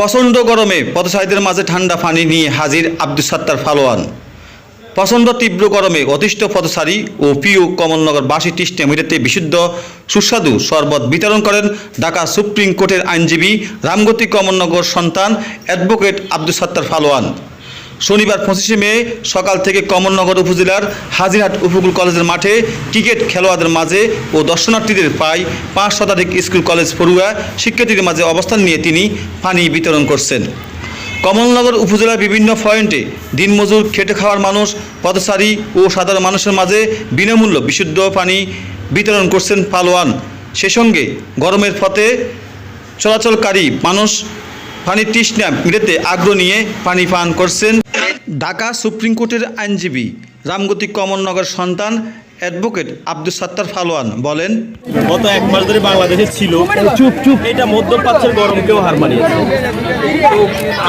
প্রচণ্ড গরমে পথচারীদের মাঝে ঠান্ডা পানি নিয়ে হাজির আব্দুল সাত্তার ফালোয়ান। প্রচণ্ড তীব্র গরমে অতিষ্ঠ পথচারী ও পিও কমলনগর বাসী তৃষ্ণে মেটাতে বিশুদ্ধ, সুস্বাদু শরবত বিতরণ করেন ঢাকা সুপ্রিম কোর্টের আইনজীবী রামগতি কমলনগর সন্তান অ্যাডভোকেট আব্দুল সাত্তার ফালোয়ান। শনিবার পঁচিশে মে সকাল থেকে কমলনগর উপজেলার হাজিরহাট উপকূল কলেজের মাঠে ক্রিকেট খেলোয়াড়দের মাঝে ও দর্শনার্থীদের প্রায় পাঁচ শতাধিক স্কুল, কলেজ, পড়ুয়া শিক্ষার্থীদের মাঝে অবস্থান নিয়ে তিনি পানি বিতরণ করছেন। কমলনগর উপজেলার বিভিন্ন পয়েন্টে দিনমজুর খেটে খাওয়ার মানুষ, পথচারী ও সাধারণ মানুষের মাঝে বিনামূল্য বিশুদ্ধ পানি বিতরণ করছেন পালোয়ান। সে সঙ্গে গরমের ফতে চলাচলকারী মানুষ পানির তৃষ্ণা মিটাতে আগ্রহ নিয়ে পানি পান করছেন ঢাকা সুপ্রিম কোর্টের আইনজীবী রামগতি কমলনগর সন্তান অ্যাডভোকেট আব্দুল সাত্তার ফালোয়ান বলেন, গত এক মাস ধরে বাংলাদেশে ছিল। চুপ চুপ, এটা মধ্যপ্রাচ্যের গরমকেও হার মানিয়েছে।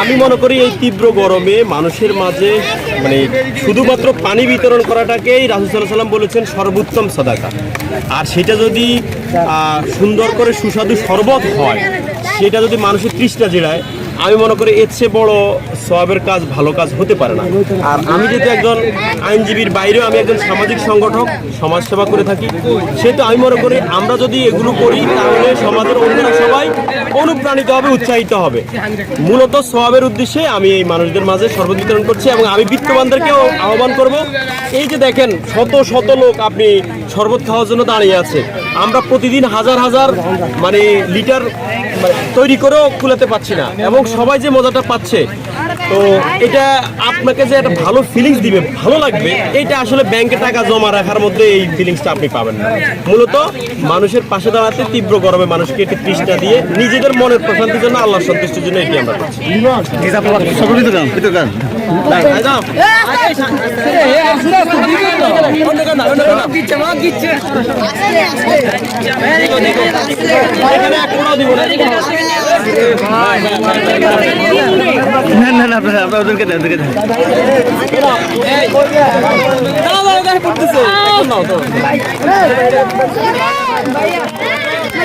আমি মনে করি এই তীব্র গরমে মানুষের মাঝে মানে শুধুমাত্র পানি বিতরণ করাটাকেই রাসুসাল্লাহ সাল্লাম বলেছেন সর্বোত্তম সদাকা। আর সেটা যদি সুন্দর করে সুস্বাদু শরবত হয়, সেটা যদি মানুষের তৃষ্ণা জেড়ায় আমি মনে করি এর চেয়ে বড় সবের কাজ ভালো কাজ হতে পারে না। আর আমি যেহেতু একজন আইনজীবীর বাইরেও আমি একজন সামাজিক সংগঠক, সমাজসেবা করে থাকি, সেহেতু আমি মনে করি আমরা যদি এগুলো করি, তাহলে সমাজের অন্যরা সবাই অনুপ্রাণিত হবে, উৎসাহিত হবে। মূলত সবের উদ্দেশ্যে আমি এই মানুষদের মাঝে শরবত করছি এবং আমি বিত্তবানদেরকেও আহ্বান করব। এই যে দেখেন, শত শত লোক আপনি শরবত খাওয়ার জন্য দাঁড়িয়ে আছে। আমরা প্রতিদিন হাজার হাজার মানে লিটার মানে তৈরি করেও কুলাতে পারছি না। এবং সবাই যে মজাটা পাচ্ছে, তো এটা আপনাকে যে একটা ভালো ফিলিংস দিবে, ভালো লাগবে, এটা আসলে ব্যাংকে টাকা জমা রাখার মধ্যে এই ফিলিংসটা আপনি পাবেন না। মূলত মানুষের পাশে দাঁড়াতে তীব্র গরমে মানুষকে একটি তৃষ্ণা দিয়ে নিজেদের মনের প্রশান্তির জন্য আল্লাহ সন্তুষ্টির জন্য এটি আমরা না? না। না আপনারা আপনারা ওদেরকে দেন ওদেরকে দেন এখন